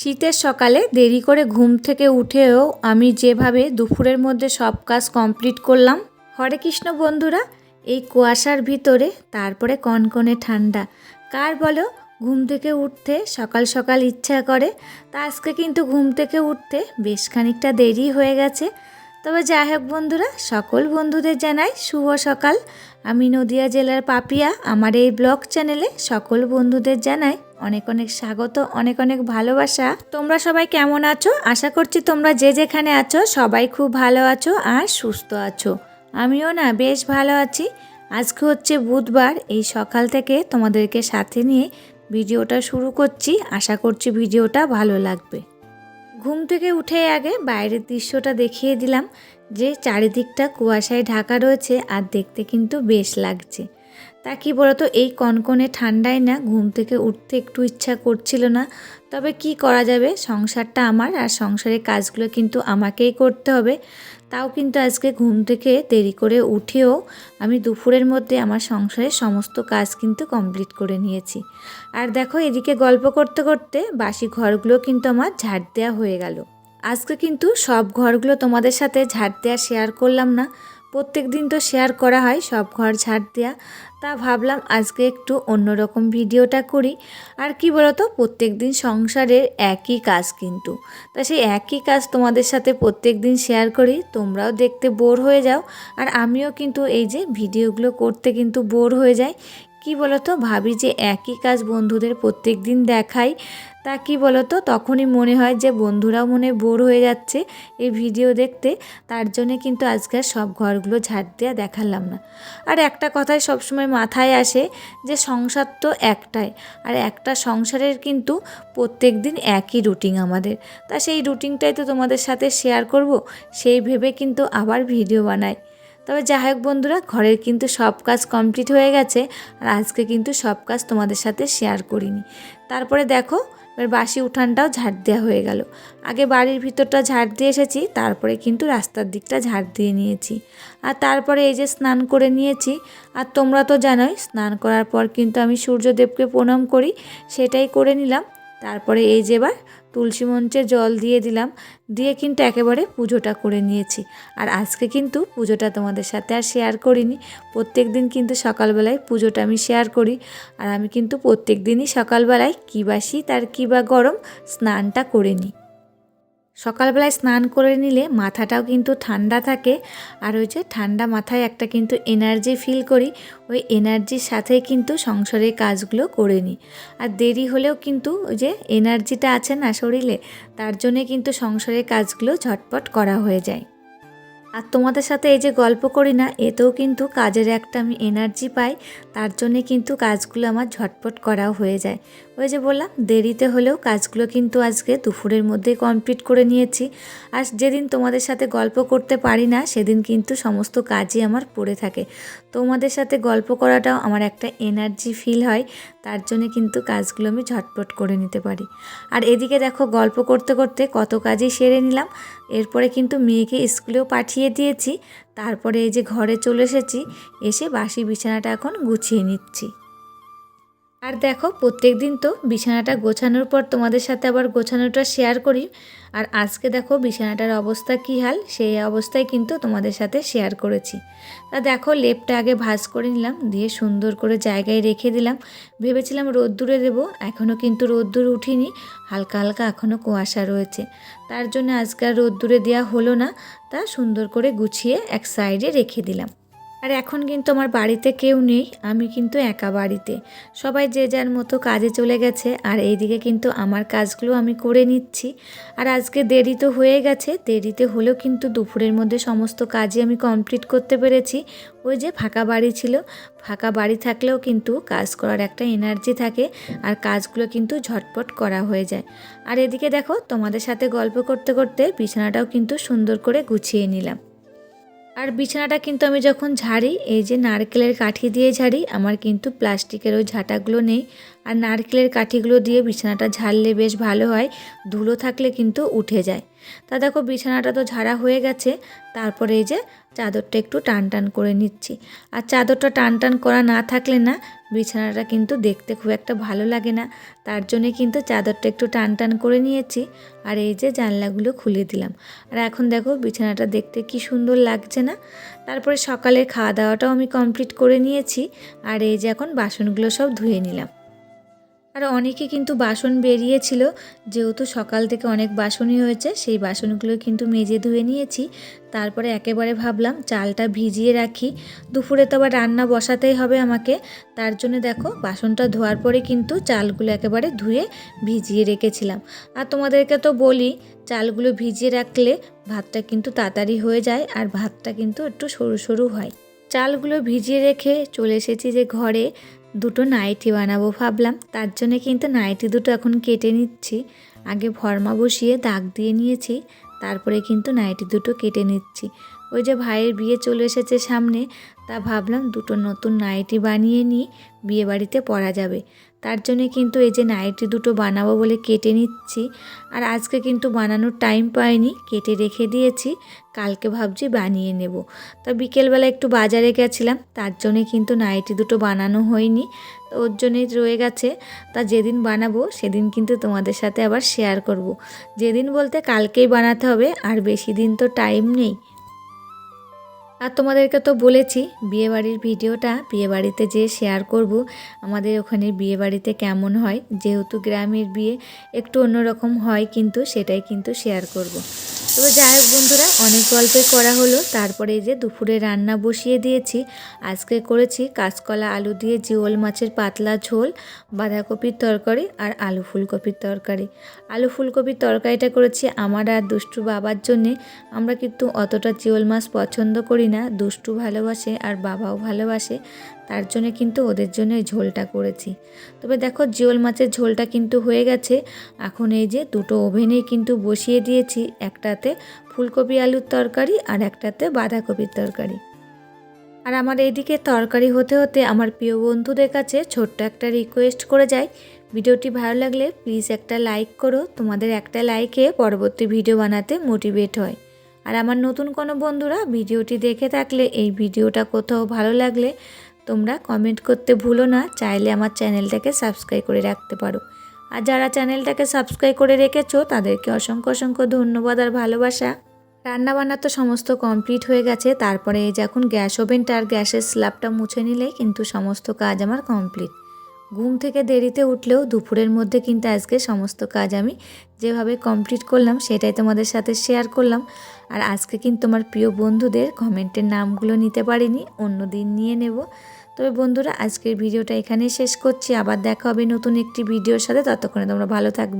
শীতের সকালে দেরি করে ঘুম থেকে উঠেও আমি যেভাবে দুপুরের মধ্যে সব কাজ কমপ্লিট করলাম, হরে কৃষ্ণ বন্ধুরা, এই কুয়াশার ভিতরে, তারপরে কনকনে ঠান্ডা। কার বলো, ঘুম থেকে উঠতে সকাল সকাল ইচ্ছা করে, তা আজকে কিন্তু ঘুম থেকে উঠতে বেশ খানিকটা দেরি হয়ে গেছে। তবে যাই হোক বন্ধুরা, সকল বন্ধুদের জানাই শুভ সকাল। আমি নদিয়া জেলার পাপিয়া। আমার এই ব্লগ চ্যানেলে সকল বন্ধুদের জানাই অনেক অনেক স্বাগত, অনেক অনেক ভালোবাসা। তোমরা সবাই কেমন আছো? আশা করছি তোমরা যে যেখানে আছো সবাই খুব ভালো আছো আর সুস্থ আছো। আমিও না বেশ ভালো আছি। আজকে হচ্ছে বুধবার, এই সকাল থেকে তোমাদেরকে সাথে নিয়ে ভিডিওটা শুরু করছি। আশা করছি ভিডিওটা ভালো লাগবে। ঘুম থেকে উঠে আগে বাইরের দৃশ্যটা দেখিয়ে দিলাম। যে চারিদিকটা কুয়াশায় ঢাকা রয়েছে আর দেখতে কিন্তু বেশ লাগছে। তা কি বলতো, এই কনকনে ঠান্ডায় না ঘুম থেকে উঠতে একটু ইচ্ছা করছিল না। তবে কি করা যাবে? সংসারটা আমার আর সংসারের কাজগুলো কিন্তু আমাকেই করতে হবে। তাও কিন্তু আজকে ঘুম থেকে দেরি করে উঠেও আমি দুপুরের মধ্যে আমার সংসারের সমস্ত কাজ কিন্তু কমপ্লিট করে নিয়েছি। আর দেখো এদিকে গল্প করতে করতে বাসি ঘরগুলো কিন্তু আমার ঝাড় দেওয়া হয়ে গেল। আজকে কিন্তু সব ঘরগুলো তোমাদের সাথে ঝাড় দেওয়া শেয়ার করলাম না। প্রত্যেক দিন তো শেয়ার করা হয়, সব ঘর ঝাড় দেওয়া তা ভাবলাম আজকে একটু অন্যরকম ভিডিওটা করি। আর কি বলতো, প্রত্যেক দিন সংসারের একই কাজ কিন্তু। তা সেই একই কাজ তোমাদের সাথে প্রত্যেক দিন শেয়ার করি, তোমরাও দেখতে বোর হয়ে যাও। আর আমিও কিন্তু এই যে ভিডিওগুলো করতে কিন্তু বোর হয়ে যাই। কি বলতো, ভাবি যে একই কাজ বন্ধুদের প্রত্যেক দিন দেখাই। তা কি বলতো? তখনই মনে হয় যে বন্ধুরাও মনে বোর হয়ে যাচ্ছে এই ভিডিও দেখতে। তার জন্যে কিন্তু আজকাল সব ঘরগুলো ঝাড় দেওয়া দেখালাম না। আর একটা কথাই সবসময় মাথায় আসে যে সংসার তো একটাই। আর একটা সংসারের কিন্তু প্রত্যেক দিন একই রুটিন আমাদের। তা সেই রুটিনটাই তো তোমাদের সাথে শেয়ার করব। সেই ভেবে কিন্তু আবার ভিডিও বানাই। তবে যাই হোক বন্ধুরা, ঘরের কিন্তু সব কাজ কমপ্লিট হয়ে গেছে। আর আজকে কিন্তু সব কাজ তোমাদের সাথে শেয়ার করিনি। তারপরে দেখো এবার বাসি উঠানটাও ঝাড় দেওয়া হয়ে গেল। আগে বাড়ির ভিতরটা ঝাড় দিয়ে এসেছি, তারপরে কিন্তু রাস্তার দিকটা ঝাড় দিয়ে নিয়েছি। আর তারপরে এই যে স্নান করে নিয়েছি, আর তোমরা তো জানোই, স্নান করার পর কিন্তু আমি সূর্যদেবকে প্রণাম করি, সেটাই করে নিলাম। তারপরে এই যে এবার তুলসী মঞ্চে জল দিয়ে দিলাম, দিয়ে কিন্তু একেবারে পুজোটা করে নিয়েছি। আর আজকে কিন্তু পুজোটা তোমাদের সাথে আর শেয়ার করিনি। প্রত্যেক দিন কিন্তু সকালবেলায় পুজোটা আমি শেয়ার করি। আর আমি কিন্তু প্রত্যেক দিনই সকালবেলায় কী বা শীত আর কী বা গরম স্নানটা করে নিই। সকালবেলায় স্নান করে নিলে মাথাটাও কিন্তু ঠান্ডা থাকে। আর ওই যে ঠান্ডা মাথায় একটা কিন্তু এনার্জি ফিল করি, ওই এনার্জির সাথে কিন্তু সংসারের কাজগুলো করে নিই। আর দেরি হলেও কিন্তু ওই যে এনার্জিটা আছে না শরীরে, তার জন্যে কিন্তু সংসারের কাজগুলো ঝটপট করা হয়ে যায়। আর তোমাদের সাথে এই যে গল্প করি না, এতেও কিন্তু কাজের একটা আমি এনার্জি পাই, তার জন্যে কিন্তু কাজগুলো আমার ঝটপট করাও হয়ে যায়। ওই যে বললাম, দেরিতে হলেও কাজগুলো কিন্তু আজকে দুপুরের মধ্যে কমপ্লিট করে নিয়েছি। আর যেদিন তোমাদের সাথে গল্প করতে পারি না, সেদিন কিন্তু সমস্ত কাজই আমার পড়ে থাকে। তোমাদের সাথে গল্প করাটাও আমার একটা এনার্জি ফিল হয়, তার জন্য কিন্তু কাজগুলো আমি ঝটপট করে নিতে পারি। আর এদিকে দেখো, গল্প করতে করতে কত কাজই সেরে নিলাম। এরপরে কিন্তু মেয়েকে স্কুলেও পাঠিয়ে দিয়েছি। তারপরে এই যে ঘরে চলে এসেছি, এসে বাসি বিছানাটা এখন গুছিয়ে নিচ্ছি। আর দেখো প্রত্যেক দিন তো বিছানাটা গোছানোর পর তোমাদের সাথে আবার গোছানোটা শেয়ার করি। আর আজকে দেখো, বিছানাটার অবস্থা কী হাল? সেই অবস্থায় কিন্তু তোমাদের সাথে শেয়ার করেছি। তা দেখো, লেপটা আগে ভাজ করে নিলাম, দিয়ে সুন্দর করে জায়গায় রেখে দিলাম। ভেবেছিলাম রোদ্দুরে দেবো এখনও কিন্তু রোদ্দুর উঠিনি, হালকা হালকা এখনও কুয়াশা রয়েছে। তার জন্য আজকে আর রোদ্দুরে দেওয়া হলো না, তা সুন্দর করে গুছিয়ে এক সাইডে রেখে দিলাম। আর এখন কিন্তু আমার বাড়িতে কেউ নেই, আমি কিন্তু একা বাড়িতে। সবাই যে যার মতো কাজে চলে গেছে, আর এইদিকে কিন্তু আমার কাজগুলো আমি করে নিচ্ছি। আর আজকে দেরি তো হয়ে গেছে, দেরিতে হলেও কিন্তু দুপুরের মধ্যে সমস্ত কাজই আমি কমপ্লিট করতে পেরেছি। ওই যে ফাঁকা বাড়ি ছিল, ফাঁকা বাড়ি থাকলেও কিন্তু কাজ করার একটা এনার্জি থাকে, আর কাজগুলো কিন্তু ঝটপট করা হয়ে যায়। আর এদিকে দেখো, তোমাদের সাথে গল্প করতে করতে বিছানাটাও কিন্তু সুন্দর করে গুছিয়ে নিলাম। আর বিছানাটা কিন্তু আমি যখন ঝাড়ি, এই যে নারকেলের কাঠি দিয়ে ঝাড়ি, আমার কিন্তু প্লাস্টিকের ওই ঝাঁটাগুলো নেই। আর নারকেলের কাঠিগুলো দিয়ে বিছানাটা ঝাড়লে বেশ ভালো হয়, ধুলো থাকলে কিন্তু উঠে যায়। তা দেখো, বিছানাটা তো ঝাড়া হয়ে গেছে, তারপরে এই যে চাদরটা একটু টান টান করে নিচ্ছি। আর চাদরটা টান টান করা না থাকলে না বিছানাটা কিন্তু দেখতে খুব একটা ভালো লাগে না। তার জন্যে কিন্তু চাদরটা একটু টান টান করে নিয়েছি আর এই যে জানলাগুলো খুলে দিলাম। আর এখন দেখো বিছানাটা দেখতে কি সুন্দর লাগছে না? তারপরে সকালের খাওয়া দাওয়াটাও আমি কমপ্লিট করে নিয়েছি। আর এই যে এখন বাসনগুলো সব ধুয়ে নিলাম। আর অনেকে কিন্তু বাসন বেরিয়েছিল। যেহেতু সকাল থেকে অনেক বাসনই হয়েছে, সেই বাসনগুলো কিন্তু মেজে ধুয়ে নিয়েছি। তারপরে একেবারে ভাবলাম চালটা ভিজিয়ে রাখি। দুপুরে তো আবার রান্না বসাতেই হবে আমাকে। তার জন্য দেখো, বাসনটা ধোয়ার পরে কিন্তু চালগুলো একেবারে ধুয়ে ভিজিয়ে রেখেছিলাম। আর তোমাদেরকে তো বলি, চালগুলো ভিজিয়ে রাখলে ভাতটা কিন্তু তাড়াতাড়ি হয়ে যায়, আর ভাতটা কিন্তু একটু সরু সরু হয়। চালগুলো ভিজিয়ে রেখে চলে এসেছি যে ঘরে। দুটো নাইটি বানাবো ভাবলাম, তার জন্য কিন্তু নাইটি দুটো এখন কেটে নিচ্ছি। আগে ভরমা বসিয়ে দাগ দিয়ে নিয়েছি, তারপরে কিন্তু নাইটি দুটো কেটে নিচ্ছি। ওই যে ভাইয়ের বিয়ে চলে এসেছে সামনে, তা ভাবলাম দুটো নতুন নাইটি বানিয়ে নিই, বিয়ে বাড়িতে পরা যাবে। তার জন্যে কিন্তু এই যে নাইটি দুটো বানাবো বলে কেটে নিচ্ছি, আর আজকে কিন্তু বানানোর টাইম পাইনি, কেটে রেখে দিয়েছি, কালকে ভাবছি বানিয়ে নেব। তা বিকেলবেলা একটু বাজারে গেছিলাম, তার জন্যে কিন্তু নাইটি দুটো বানানো হয়নি, তো ওর জন্যই রয়ে গেছে। তা যেদিন বানাবো, সেদিন কিন্তু তোমাদের সাথে আবার শেয়ার করব। যেদিন বলতে কালকেই বানাতে হবে, আর বেশি দিন তো টাইম নেই। আর তোমাদেরকে তো বলেছি, বিয়েবাড়ির ভিডিওটা বিয়েবাড়িতে যেয়ে শেয়ার করব, আমাদের ওখানে বিয়েবাড়িতে কেমন হয়, যেহেতু গ্রামের বিয়ে একটু অন্যরকম হয় কিন্তু সেটাই কিন্তু শেয়ার করব। তবে যাই হোক বন্ধুরা, অনেক গল্পে করা হলো, তারপরে যে দুপুরে রান্না বসিয়ে দিয়েছি, আজকে করেছি কাঁচকলা আলু দিয়ে জিওল মাছের পাতলা ঝোল, বাঁধাকপির তরকারি আর আলু ফুলকপির তরকারি আলু ফুলকপির তরকারিটা করেছি আমার আর দুষ্টু বাবার জন্যে, আমরা কিন্তু অতটা জিওল মাছ পছন্দ করি না, দুষ্টু ভালোবাসে আর বাবাও ভালোবাসে, তার জন্য কিন্তু ওদের জন্য ঝোলটা করেছি। তবে দেখো জিওল মাছের ঝোলটা কিন্তু হয়ে গেছে। এখন এই যে দুটো ওভেনেই কিন্তু বসিয়ে দিয়েছি, একটাতে ফুলকপি আলুর তরকারি আর একটাতে বাঁধাকপির তরকারি। আর আমার এইদিকে তরকারি হতে হতে আমার প্রিয় বন্ধুদের কাছে ছোট্ট একটা রিকোয়েস্ট করে যাই। ভিডিওটি ভালো লাগলে প্লিজ একটা লাইক করো। তোমাদের একটা লাইকে পরবর্তী ভিডিও বানাতে মোটিভেট হয়। আর আমার নতুন কোনো বন্ধুরা ভিডিওটি দেখে থাকলে এই ভিডিওটা কোথাও ভালো লাগলে তোমরা কমেন্ট করতে ভুলো না, চাইলে আমার চ্যানেলটাকে সাবস্ক্রাইব করে রাখতে পারো। আর যারা চ্যানেলটাকে সাবস্ক্রাইব করে রেখেছো, তাদেরকে অসংখ্য অসংখ্য ধন্যবাদ আর ভালোবাসা। রান্নাবান্না তো সমস্ত কমপ্লিট হয়ে গেছে, তারপরে এই যে এখন গ্যাস ওভেনটা আর গ্যাসের স্ল্যাবটা মুছে নিলেই কিন্তু সমস্ত কাজ আমার কমপ্লিট। ঘুম থেকে দেরিতে উঠলেও দুপুরের মধ্যে কিন্তু আজকে সমস্ত কাজ আমি যেভাবে কমপ্লিট করলাম সেটাই তোমাদের সাথে শেয়ার করলাম। আর আজকে কিন্তু আমার প্রিয় বন্ধুদের কমেন্টের নামগুলো নিতে পারিনি, অন্য দিন নিয়ে নেব। তবে বন্ধুরা, আজকের ভিডিওটা এখানেই শেষ করছি। আবার দেখা হবে নতুন একটি ভিডিওর সাথে। ততক্ষণে তোমরা ভালো থাকবে।